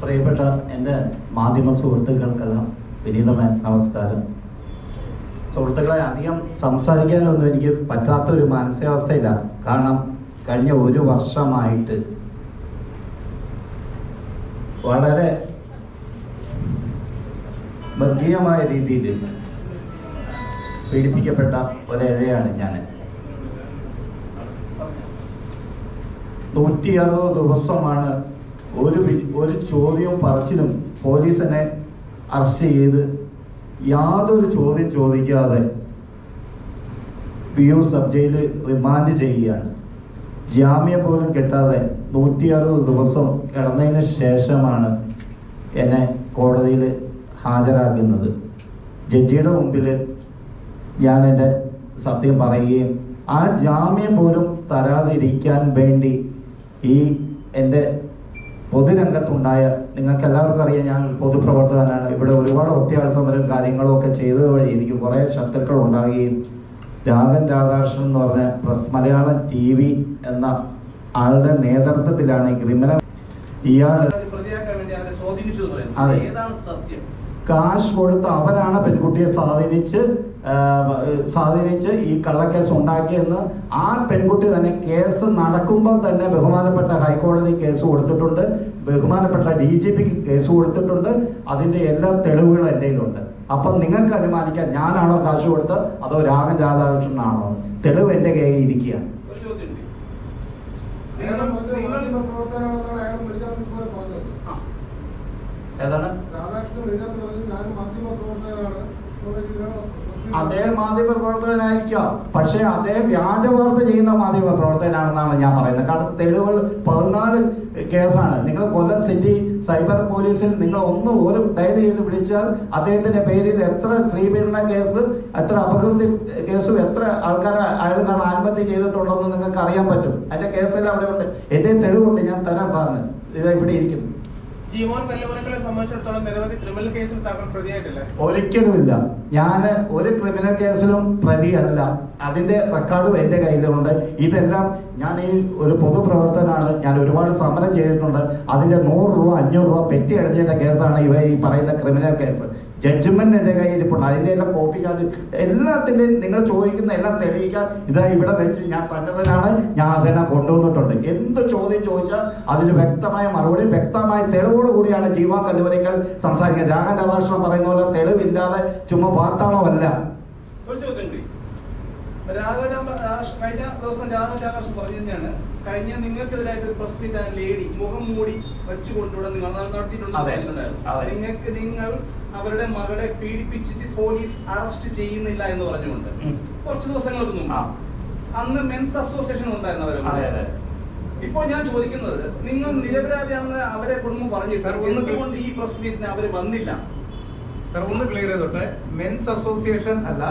പ്രിയപ്പെട്ട എന്റെ മാധ്യമ സുഹൃത്തുക്കൾക്കെല്ലാം വിനീതമായ നമസ്കാരം. സുഹൃത്തുക്കളെ അധികം സംസാരിക്കാനൊന്നും എനിക്ക് പറ്റാത്ത ഒരു മാനസികാവസ്ഥയില്ല. കാരണം കഴിഞ്ഞ ഒരു വർഷമായിട്ട് വളരെ മൃഗീയമായ രീതിയിൽ പീഡിപ്പിക്കപ്പെട്ട ഒരേഴയാണ് ഞാൻ നൂറ്റി അറുപത് ദിവസമാണ് ഒരു ഒരു ചോദ്യവും പറച്ചിലും പോലീസിനെ അറസ്റ്റ് ചെയ്ത് യാതൊരു ചോദ്യം ചോദിക്കാതെ പിയൂർ സബ് ജയിൽ റിമാൻഡ് ചെയ്യുകയാണ്. ജാമ്യം പോലും കിട്ടാതെ നൂറ്റി അറുപത് ദിവസം കിടന്നതിന് ശേഷമാണ് എന്നെ കോടതിയിൽ ഹാജരാക്കുന്നത്. ജഡ്ജിയുടെ മുമ്പിൽ ഞാൻ എന്റെ സത്യം പറയുകയും ആ ജാമ്യം പോലും തരാതിരിക്കാൻ വേണ്ടി ഈ എന്റെ പൊതുരംഗത്തുണ്ടായ നിങ്ങൾക്ക് എല്ലാവർക്കും അറിയാം ഞാൻ ഒരു പൊതുപ്രവർത്തകനാണ് ഇവിടെ ഒരുപാട് ഒറ്റയാൾ സമരം കാര്യങ്ങളും ഒക്കെ ചെയ്തത് വഴി എനിക്ക് കുറേ ശത്രുക്കൾ ഉണ്ടാകുകയും രാഗൻ രാധാകൃഷ്ണൻ എന്ന് പറഞ്ഞ പ്രസ് മലയാളം ടി വി എന്ന ആളുടെ നേതൃത്വത്തിലാണ് ഈ ക്രിമിനൽ ഇയാൾ. അതെ. കാശ് കൊടുത്ത് അവരാണ് പെൺകുട്ടിയെ സ്വാധീനിച്ച് സ്വാധീനിച്ച് ഈ കള്ളക്കേസ് ഉണ്ടാക്കിയെന്ന് ആ പെൺകുട്ടി തന്നെ കേസ് നടക്കുമ്പോൾ തന്നെ ബഹുമാനപ്പെട്ട ഹൈക്കോടതി കേസ് കൊടുത്തിട്ടുണ്ട്. ബഹുമാനപ്പെട്ട ഡി ജി പിക്ക് കേസ് കൊടുത്തിട്ടുണ്ട്. അതിന്റെ എല്ലാ തെളിവുകളും എന്റെ കയ്യിലുണ്ട്. അപ്പം നിങ്ങൾക്ക് അനുമാനിക്കാം ഞാനാണോ കാശ് കൊടുത്തത് അതോ രാഗൻ രാധാകൃഷ്ണനാണോ? തെളിവ് എന്റെ കയ്യിൽ ഇരിക്കുക ഒരു ചോദ്യം ഉണ്ട്. അയാളുടെ നിങ്ങൾ- മുഖത്ത് നിങ്ങൾ- മാധ്യമ പ്രവർത്തനമാണെന്നാണ് അയാൾ മെഡിക്കൽ പോലെ പറഞ്ഞത്. ആ, ഏതാണ്? അതേ മാധ്യമ പ്രവർത്തകനായിരിക്കാം പക്ഷേ അതേ വ്യാജ വാർത്ത ചെയ്യുന്ന മാധ്യമ പ്രവർത്തകനാണെന്നാണ് ഞാൻ പറയുന്നത്. കാരണം തെളിവുകൾ പതിനാല് കേസാണ്. നിങ്ങൾ കൊല്ലം സിറ്റി സൈബർ പോലീസിൽ നിങ്ങൾ ഒന്ന് ഒരു ഡയൽ ചെയ്ത് വിളിച്ചാൽ അദ്ദേഹത്തിന്റെ പേരിൽ എത്ര സ്ത്രീപീഡന കേസ് എത്ര അപകീർത്തി കേസും എത്ര ആൾക്കാരെ അയാൾ ആത്മഹത്യ ചെയ്തിട്ടുണ്ടെന്ന് നിങ്ങൾക്ക് അറിയാൻ പറ്റും. അതിന്റെ കേസെല്ലാം അവിടെ ഉണ്ട് എന്റെ തെളിവുണ്ട് ഞാൻ തരാം സാറിന്. ഇത് ഇവിടെ ഇരിക്കുന്നു. ക്രിമിനൽ ഒരിക്കലുമില്ല. ഞാൻ ഒരു ക്രിമിനൽ കേസിലും പ്രതിയല്ല. അതിന്റെ റെക്കോർഡും എന്റെ കയ്യിലുണ്ട്. ഇതെല്ലാം ഞാൻ ഈ ഒരു പൊതുപ്രവർത്തനാണ്. ഞാൻ ഒരുപാട് സമരം ചെയ്തിട്ടുണ്ട്. അതിന്റെ നൂറ് രൂപ അഞ്ഞൂറ് രൂപ പെറ്റി അടിച്ചതിന്റെ കേസാണ് ഇവ ഈ പറയുന്ന ക്രിമിനൽ കേസ് ജഡ്ജ്മെന്റ് എന്റെ കയ്യിൽ ഇരിപ്പുണ്ട് അതിന്റെ എല്ലാം കോപ്പി ഞാൻ എല്ലാത്തിന്റെയും നിങ്ങൾ ചോദിക്കുന്ന എല്ലാം തെളിയിക്കാൻ ഇതാ ഇവിടെ വെച്ച് ഞാൻ സന്നദ്ധനാണ്. ഞാൻ അതെല്ലാം കൊണ്ടുവന്നിട്ടുണ്ട്. എന്ത് ചോദ്യം ചോദിച്ചാൽ അതിന് വ്യക്തമായ മറുപടി വ്യക്തമായ തെളിവോട് കൂടിയാണ് ജീവാ കല്ലുവരേക്കാൾ സംസാരിക്കുന്നത്. രാഘൻ രാധാകൃഷ്ണൻ പറയുന്ന പോലെ തെളിവില്ലാതെ ചുമ്മാ പാത്താണോ ഒരു ചോദ്യം കൂടി. രാഘവൻ രാ- കഴിഞ്ഞ ദിവസം രാഘവൻ രാധാകൃഷ്ണൻ പറഞ്ഞു തന്നെയാണ് കഴിഞ്ഞ നിങ്ങൾക്കെതിരായിട്ട് ഒരു പ്രസ് മീറ്റ് ആ ലേഡി മുഖം മൂടി വെച്ചുകൊണ്ടുകൂടെ നിങ്ങൾ. അതെ. നിങ്ങൾക്ക് നിങ്ങൾ അവരുടെ മകളെ പീഡിപ്പിച്ചിട്ട് പോലീസ് അറസ്റ്റ് ചെയ്യുന്നില്ല എന്ന് പറഞ്ഞുകൊണ്ട്. കുറച്ച് ദിവസങ്ങൾക്ക് മുമ്പ് അന്ന് മെൻസ് അസോസിയേഷൻ ഉണ്ടായിരുന്നു അവരെ ഇപ്പോൾ ഞാൻ ചോദിക്കുന്നത് നിങ്ങൾ നിരപരാധിയാണെന്ന് അവരെ കുടുംബം പറഞ്ഞു എന്തുകൊണ്ട് ഈ പ്രസ് മീറ്റിന് അവർ വന്നില്ല സർ ഒന്ന് ക്ലിയർ ചെയ്തോട്ടെ. മെൻസ് അസോസിയേഷൻ അല്ല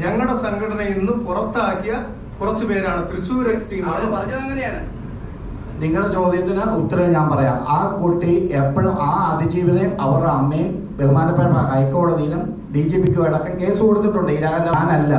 ഞങ്ങളുടെ സംഘടന ഇന്ന് പുറത്താക്കിയ കുറച്ച് പേരാണ്. തൃശ്ശൂർ എക്സ് ടീമാണ് പറഞ്ഞത് അങ്ങനെയാണ്. നിങ്ങളുടെ ചോദ്യത്തിന് ഉത്തരം ഞാൻ പറയാം. ആ കുട്ടി എപ്പോഴും ആ അതിജീവിതയും അവരുടെ അമ്മയും ബഹുമാനപ്പെട്ട ഹൈക്കോടതിയിലും ഡി ജി പിക്കും അടക്കം കേസ് കൊടുത്തിട്ടുണ്ട്. ഇരാകല്ല ഞാനല്ല.